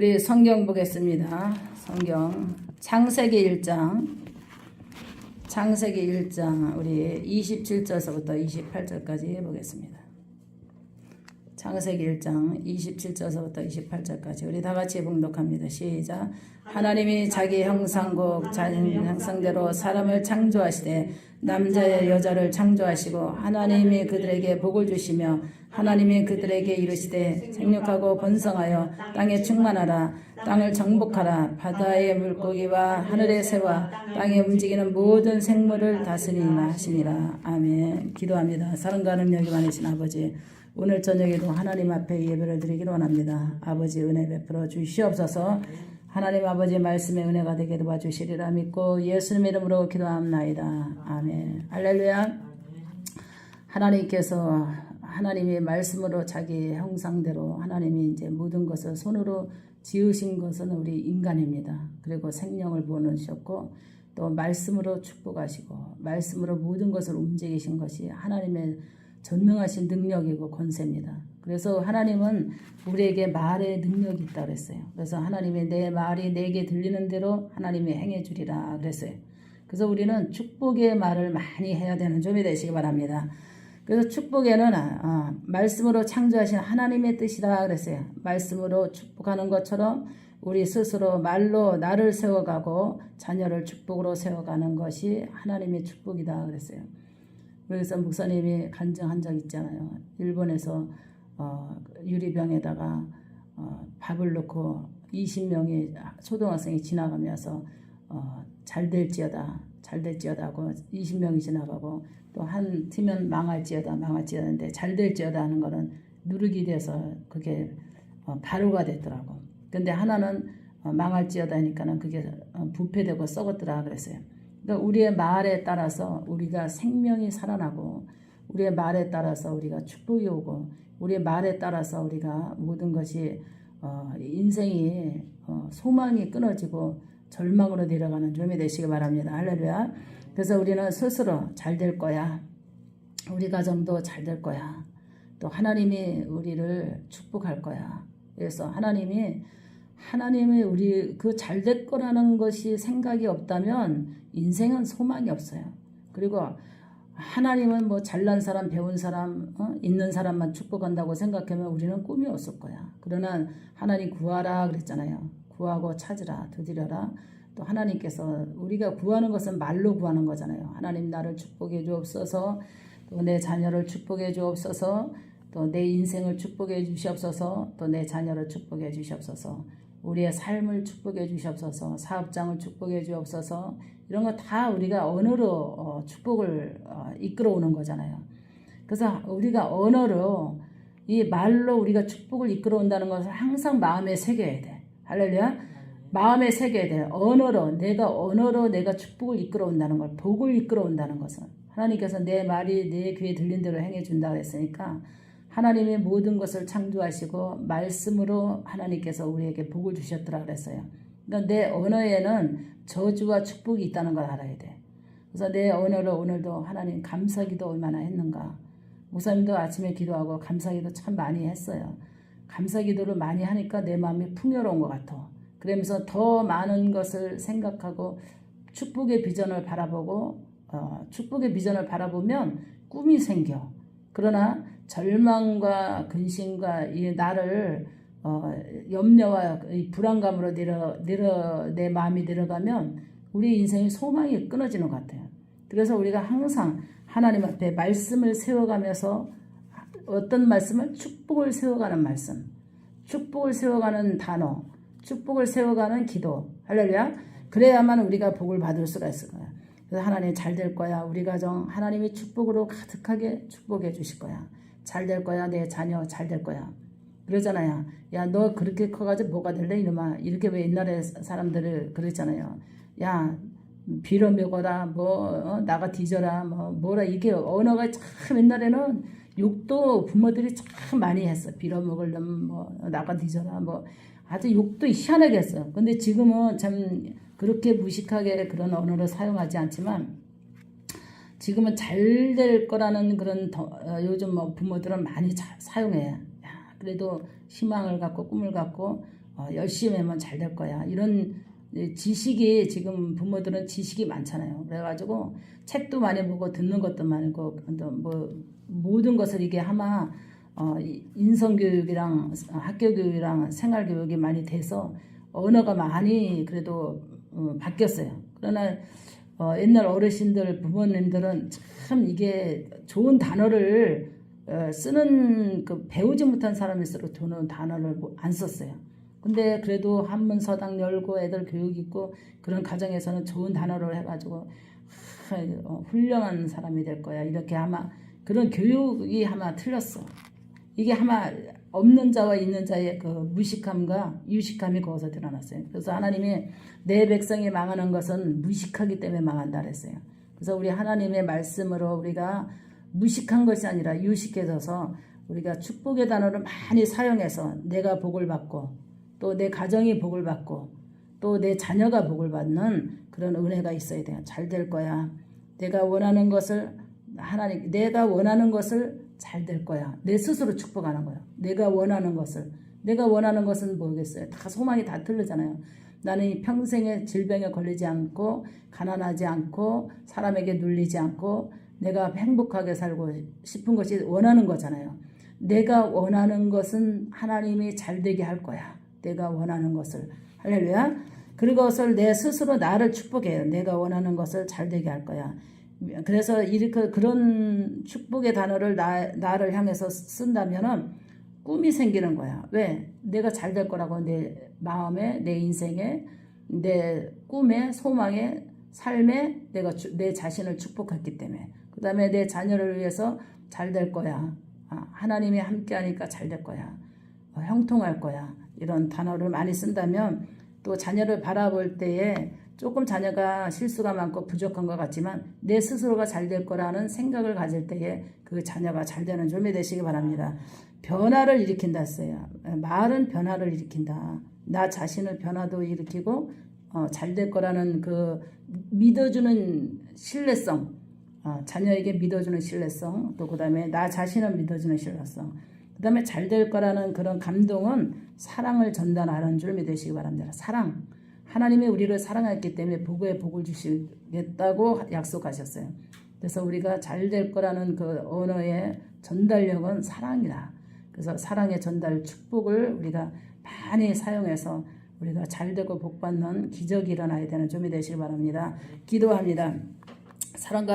우리 성경 보겠습니다. 성경 창세기 1장 창세기 1장 우리 27절서부터 28절까지 보겠습니다. 창세기 1장 27절서부터 28절까지 우리 다 같이 봉독합니다. 시작. 하나님이 자기 형상국 자기 형상대로 사람을 창조하시되 남자의 여자를 창조하시고 하나님이 그들에게 복을 주시며 하나님이 그들에게 이르시되 생육하고 번성하여 땅에 충만하라. 땅을 정복하라. 바다의 물고기와 하늘의 새와 땅에 움직이는 모든 생물을 다스리라 하시니라. 아멘. 기도합니다. 사랑과 능력이 많으신 아버지 오늘 저녁에도 하나님 앞에 예배를 드리기로 원합니다. 아버지 은혜 베풀어 주시옵소서. 하나님 아버지 말씀의 은혜가 되게 도와주시리라 믿고 예수님 이름으로 기도합나이다. 아멘. 할렐루야. 하나님께서 하나님이 말씀으로 자기 형상대로 하나님이 이제 모든 것을 손으로 지으신 것은 우리 인간입니다. 그리고 생명을 부어놓으셨고 또 말씀으로 축복하시고 말씀으로 모든 것을 움직이신 것이 하나님의 전능하신 능력이고 권세입니다. 그래서 하나님은 우리에게 말의 능력이 있다 그랬어요. 그래서 하나님이 내 말이 내게 들리는 대로 하나님이 행해 주리라 그랬어요. 그래서 우리는 축복의 말을 많이 해야 되는 점이 되시기 바랍니다. 그래서 축복에는 아, 말씀으로 창조하신 하나님의 뜻이다 그랬어요. 말씀으로 축복하는 것처럼 우리 스스로 말로 나를 세워가고 자녀를 축복으로 세워가는 것이 하나님의 축복이다 그랬어요. 그래서 목사님이 간증한 적 있잖아요. 일본에서 어, 유리병에다가 어, 밥을 넣고 20명의 초등학생이 지나가면서 어, 잘 될지어다 잘 될지어다 하고 20명이 지나가고 또 한 팀은 망할지어다 망할지어다 하는데 잘 될지어다 하는 거는 누르기 돼서 그게 어, 바로가 됐더라고. 근데 하나는 어, 망할지어다 하니까는 그게 어, 부패되고 썩었더라 그랬어요. 그러니까 우리의 말에 따라서 우리가 생명이 살아나고 우리의 말에 따라서 우리가 축복이 오고 우리의 말에 따라서 우리가 모든 것이 어, 인생이 어, 소망이 끊어지고 절망으로 내려가는 점이 되시기 바랍니다. 할렐루야. 그래서 우리는 스스로 잘 될 거야. 우리 가정도 잘 될 거야. 또 하나님이 우리를 축복할 거야. 그래서 하나님이 하나님이 우리 그 잘 될 거라는 것이 생각이 없다면 인생은 소망이 없어요. 그리고 하나님은 뭐 잘난 사람, 배운 사람, 어? 있는 사람만 축복한다고 생각하면 우리는 꿈이 없을 거야. 그러나 하나님 구하라 그랬잖아요. 구하고 찾으라, 두드려라. 또 하나님께서 우리가 구하는 것은 말로 구하는 거잖아요. 하나님 나를 축복해 주옵소서. 또 내 자녀를 축복해 주옵소서. 또 내 인생을 축복해 주시옵소서. 또 내 자녀를 축복해 주시옵소서. 우리의 삶을 축복해 주시옵소서. 사업장을 축복해 주옵소서. 이런 거 다 우리가 언어로 어, 축복을 어, 이끌어 오는 거잖아요. 그래서 우리가 언어로 이 말로 우리가 축복을 이끌어 온다는 것을 항상 마음에 새겨야 돼. 할렐루야. 마음에 새겨야 돼. 언어로 내가 언어로 내가 축복을 이끌어 온다는 걸 복을 이끌어 온다는 것은 하나님께서 내 말이 내 귀에 들린 대로 행해 준다 그랬으니까 하나님의 모든 것을 창조하시고 말씀으로 하나님께서 우리에게 복을 주셨더라 그랬어요. 그러니까 내 언어에는 저주와 축복이 있다는 걸 알아야 돼. 그래서 내 언어를 오늘도 하나님 감사기도 얼마나 했는가. 목사님도 아침에 기도하고 감사기도 참 많이 했어요. 감사기도를 많이 하니까 내 마음이 풍요로운 것 같아. 그러면서 더 많은 것을 생각하고 축복의 비전을 바라보고 어, 축복의 비전을 바라보면 꿈이 생겨. 그러나 절망과 근심과 이 나를 어, 염려와 이 불안감으로 내려, 내려 내 마음이 내려가면 우리 인생의 소망이 끊어지는 것 같아요. 그래서 우리가 항상 하나님 앞에 말씀을 세워가면서 어떤 말씀을 축복을 세워가는 말씀, 축복을 세워가는 단어, 축복을 세워가는 기도. 할렐루야. 그래야만 우리가 복을 받을 수가 있을 거야. 그래서 하나님 잘 될 거야. 우리 가정 하나님이 축복으로 가득하게 축복해 주실 거야. 잘 될 거야. 내 자녀 잘 될 거야. 그러잖아요. 야, 너 그렇게 커가지고 뭐가 될래? 이놈아. 이렇게 왜 옛날에 사람들을 그랬잖아요. 야, 빌어 먹어라. 뭐, 어, 나가 뒤져라. 뭐, 뭐라. 이게 언어가 참 옛날에는 욕도 부모들이 참 많이 했어. 빌어 먹으려면 뭐, 나가 뒤져라. 뭐, 아주 욕도 희한하게 했어요. 근데 지금은 참 그렇게 무식하게 그런 언어를 사용하지 않지만 지금은 잘 될 거라는 그런 더, 어, 요즘 뭐 부모들은 많이 자, 사용해. 야, 그래도 희망을 갖고 꿈을 갖고 어, 열심히 하면 잘 될 거야. 이런 지식이 지금 부모들은 지식이 많잖아요. 그래가지고 책도 많이 보고 듣는 것도 많고 또뭐 모든 것을 이게 아마 어, 이 인성교육이랑 학교 교육이랑 생활 교육이 많이 돼서 언어가 많이 그래도 어, 바뀌었어요. 그러나 어, 옛날 어르신들 부모님들은 참 이게 좋은 단어를 어, 쓰는 그 배우지 못한 사람일수록 좋은 단어를 뭐안 썼어요. 근데 그래도 한문 서당 열고 애들 교육 있고 그런 가정에서는 좋은 단어를 해가지고 하, 어, 훌륭한 사람이 될 거야 이렇게 아마 그런 교육이 아마 틀렸어. 이게 아마 없는 자와 있는 자의 그 무식함과 유식함이 거기서 드러났어요. 그래서 하나님이 내 백성이 망하는 것은 무식하기 때문에 망한다 그랬어요. 그래서 우리 하나님의 말씀으로 우리가 무식한 것이 아니라 유식해져서 우리가 축복의 단어를 많이 사용해서 내가 복을 받고 또 내 가정이 복을 받고 또 내 자녀가 복을 받는 그런 은혜가 있어야 돼요. 잘 될 거야. 내가 원하는 것을 하나님 내가 원하는 것을 잘 될 거야. 내 스스로 축복하는 거야. 내가 원하는 것을 내가 원하는 것은 뭐겠어요? 다 소망이 다 틀리잖아요. 나는 이 평생에 질병에 걸리지 않고 가난하지 않고 사람에게 눌리지 않고 내가 행복하게 살고 싶은 것이 원하는 거잖아요. 내가 원하는 것은 하나님이 잘 되게 할 거야. 내가 원하는 것을 할렐루야. 그것을 내 스스로 나를 축복해요. 내가 원하는 것을 잘 되게 할 거야. 그래서 이렇게 그런 축복의 단어를 나, 나를 향해서 쓴다면은 꿈이 생기는 거야. 왜? 내가 잘 될 거라고 내 마음에, 내 인생에, 내 꿈에, 소망에, 삶에 내가 주, 내 자신을 축복했기 때문에. 그 다음에 내 자녀를 위해서 잘 될 거야. 아, 하나님이 함께 하니까 잘 될 거야. 어, 형통할 거야. 이런 단어를 많이 쓴다면 또 자녀를 바라볼 때에 조금 자녀가 실수가 많고 부족한 것 같지만 내 스스로가 잘 될 거라는 생각을 가질 때에 그 자녀가 잘 되는 좀이 되시기 바랍니다. 변화를 일으킨다 했어요. 말은 변화를 일으킨다. 나 자신을 변화도 일으키고 어, 잘 될 거라는 그 믿어주는 신뢰성, 어, 자녀에게 믿어주는 신뢰성, 또 그 다음에 나 자신을 믿어주는 신뢰성, 그 다음에 잘 될 거라는 그런 감동은 사랑을 전달하는 줄 믿으시기 바랍니다. 사랑. 하나님이 우리를 사랑했기 때문에 복에 복을 주시겠다고 약속하셨어요. 그래서 우리가 잘 될 거라는 그 언어의 전달력은 사랑이다. 그래서 사랑의 전달 축복을 우리가 많이 사용해서 우리가 잘 되고 복 받는 기적이 일어나야 되는 좀이 되시기 바랍니다. 기도합니다. 사랑과